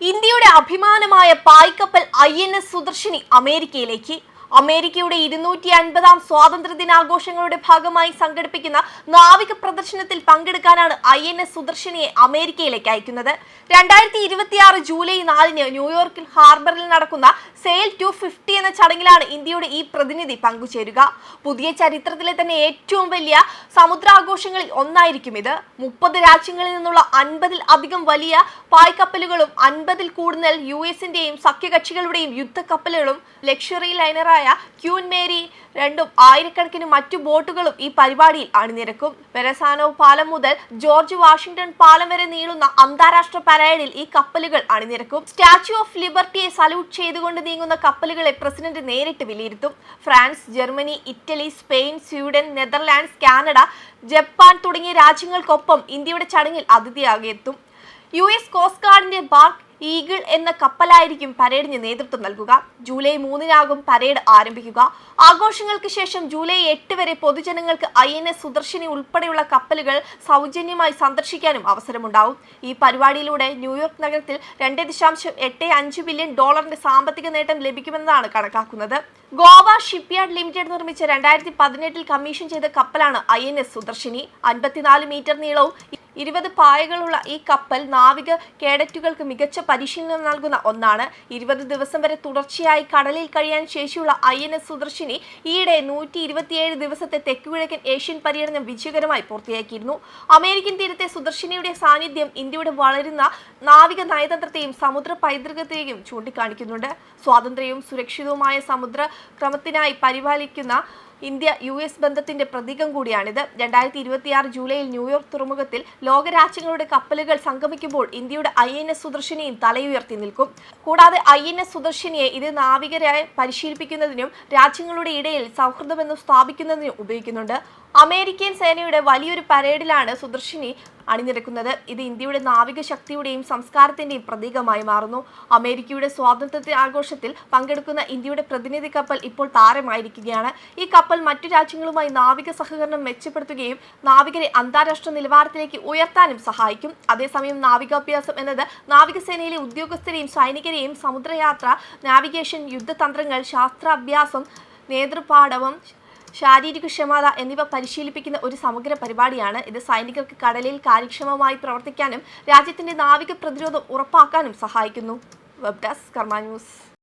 ഇന്ത്യയുടെ അഭിമാനമായ പായ്ക്കപ്പൽ ഐ എൻ എസ് സുദർശിനി അമേരിക്കയിലേക്ക് അമേരിക്കയുടെ ഇരുന്നൂറ്റി അൻപതാം സ്വാതന്ത്ര്യ ദിനാഘോഷങ്ങളുടെ ഭാഗമായി സംഘടിപ്പിക്കുന്ന നാവിക പ്രദർശനത്തിൽ പങ്കെടുക്കാനാണ് ഐ എൻ എസ് സുദർശിനിയെ അമേരിക്കയിലേക്ക് അയക്കുന്നത്. രണ്ടായിരത്തി ഇരുപത്തിയാറ് ജൂലൈ നാലിന് ന്യൂയോർക്കിൽ ഹാർബറിൽ നടക്കുന്ന സെയിൽ ടു ഫിഫ്റ്റി എന്ന ചടങ്ങിലാണ് ഇന്ത്യയുടെ ഈ പ്രതിനിധി പങ്കുചേരുക. പുതിയ ചരിത്രത്തിലെ തന്നെ ഏറ്റവും വലിയ സമുദ്രാഘോഷങ്ങളിൽ ഒന്നായിരിക്കും ഇത്. മുപ്പത് രാജ്യങ്ങളിൽ നിന്നുള്ള അൻപതിൽ അധികം വലിയ പായ്ക്കപ്പലുകളും അൻപതിൽ കൂടുതൽ യു എസിന്റെയും സഖ്യകക്ഷികളുടെയും യുദ്ധക്കപ്പലുകളും ലക്ഷറി ലൈനറായ ക്യൂൻ മേരി രണ്ടും ആയിരക്കണക്കിന് മറ്റു ബോട്ടുകളും ഈ പരിപാടിയിൽ അണിനിരക്കും. വെരസാനോ പാലം മുതൽ ജോർജ് വാഷിംഗ്ടൺ പാലം വരെ നീളുന്ന അന്താരാഷ്ട്ര പരേഡിൽ ഈ കപ്പലുകൾ അണിനിരക്കും. സ്റ്റാച്യു ഓഫ് ലിബർട്ടിയെ സല്യൂട്ട് ചെയ്തുകൊണ്ട് നീങ്ങുന്ന കപ്പലുകളെ പ്രസിഡന്റ് നേരിട്ട് വിലയിരുത്തും. France Germany Italy Spain Sweden Netherlands Canada Japan തുടങ്ങിയ രാജ്യങ്ങൾക്കൊപ്പം ഇന്ത്യയുടെ ചടങ്ങിൽ അതിഥിയാകെത്തും യു എസ് കോസ്റ്റ് ഗാർഡിന്റെ ബാർക്ക് ഈഗിൾ എന്ന കപ്പലായിരിക്കും പരേഡിന് നേതൃത്വം നൽകുക. ജൂലൈ മൂന്നിനാകും പരേഡ് ആരംഭിക്കുക. ആഘോഷങ്ങൾക്ക് ശേഷം ജൂലൈ എട്ട് വരെ പൊതുജനങ്ങൾക്ക് ഐ എൻ എസ് സുദർശിനി ഉൾപ്പെടെയുള്ള കപ്പലുകൾ സൗജന്യമായി സന്ദർശിക്കാനും അവസരമുണ്ടാവും. ഈ പരിപാടിയിലൂടെ ന്യൂയോർക്ക് നഗരത്തിൽ രണ്ട് ദശാംശം എട്ട് അഞ്ച് ബില്യൺ ഡോളറിന്റെ സാമ്പത്തിക നേട്ടം ലഭിക്കുമെന്നാണ് കണക്കാക്കുന്നത്. ഗോവ ഷിപ്പ്യാർഡ് ലിമിറ്റഡ് നിർമ്മിച്ച രണ്ടായിരത്തി പതിനെട്ടിൽ കമ്മീഷൻ ചെയ്ത കപ്പലാണ് ഐ എൻ എസ് സുദർശിനി. അൻപത്തിനാല് മീറ്റർ നീളവും ഇരുപത് പായകളുള്ള ഈ കപ്പൽ നാവിക കേഡറ്റുകൾക്ക് മികച്ച പരിശീലനം നൽകുന്ന ഒന്നാണ്. ഇരുപത് ദിവസം വരെ തുടർച്ചയായി കടലിൽ കഴിയാൻ ശേഷിയുള്ള ഐ എൻ എസ് സുദർശിനി ഈയിടെ നൂറ്റി ഇരുപത്തിയേഴ് ദിവസത്തെ തെക്കുകിഴക്കൻ ഏഷ്യൻ പര്യടനം വിജയകരമായി പൂർത്തിയാക്കിയിരുന്നു. അമേരിക്കൻ തീരത്തെ സുദർശിനിയുടെ സാന്നിധ്യം ഇന്ത്യയുടെ വളരുന്ന നാവിക നയതന്ത്രത്തെയും സമുദ്ര പൈതൃകത്തെയും ചൂണ്ടിക്കാണിക്കുന്നുണ്ട്. സ്വാതന്ത്ര്യവും സുരക്ഷിതവുമായ സമുദ്ര ക്രമത്തിനായി പരിപാലിക്കുന്ന ഇന്ത്യ യു എസ് ബന്ധത്തിന്റെ പ്രതീകം കൂടിയാണിത്. രണ്ടായിരത്തി ഇരുപത്തിയാറ് ജൂലൈയിൽ ന്യൂയോർക്ക് തുറമുഖത്തിൽ ലോകരാജ്യങ്ങളുടെ കപ്പലുകൾ സംഗമിക്കുമ്പോൾ ഇന്ത്യയുടെ ഐ എൻ എസ് സുദർശിനിയും തലയുയർത്തി നിൽക്കും. കൂടാതെ ഐ എൻ എസ് സുദർശിനിയെ ഇത് നാവികരായി പരിശീലിപ്പിക്കുന്നതിനും രാജ്യങ്ങളുടെ ഇടയിൽ സൗഹൃദബന്ധം സ്ഥാപിക്കുന്നതിനും ഉപയോഗിക്കുന്നുണ്ട്. അമേരിക്കൻ സേനയുടെ വലിയൊരു പരേഡിലാണ് സുദർശിനി അണിനിരക്കുന്നത്. ഇത് ഇന്ത്യയുടെ നാവിക ശക്തിയുടെയും സംസ്കാരത്തിന്റെയും പ്രതീകമായി മാറുന്നു. അമേരിക്കയുടെ സ്വാതന്ത്ര്യത്തെ ആഘോഷത്തിൽ പങ്കെടുക്കുന്ന ഇന്ത്യയുടെ പ്രതിനിധി കപ്പൽ ഇപ്പോൾ താരമായിരിക്കുകയാണ്. ഈ കപ്പൽ മറ്റു രാജ്യങ്ങളുമായി നാവിക സഹകരണം മെച്ചപ്പെടുത്തുകയും നാവികരെ അന്താരാഷ്ട്ര നിലവാരത്തിലേക്ക് ഉയർത്താനും സഹായിക്കും. അതേസമയം നാവികാഭ്യാസം എന്നത് നാവികസേനയിലെ ഉദ്യോഗസ്ഥരെയും സൈനികരെയും സമുദ്രയാത്ര നാവിഗേഷൻ യുദ്ധതന്ത്രങ്ങൾ ശാസ്ത്രാഭ്യാസം നേതൃപാഠവും ശാരീരിക ക്ഷമത എന്നിവ പരിശീലിപ്പിക്കുന്ന ഒരു സമഗ്ര പരിപാടിയാണ് ഇത്. സൈനികർക്ക് കടലിൽ കാര്യക്ഷമമായി പ്രവർത്തിക്കാനും രാജ്യത്തിന്റെ നാവിക പ്രതിരോധം ഉറപ്പാക്കാനും സഹായിക്കുന്നു. വെബ് ഡെസ്ക് കർമ്മ ന്യൂസ്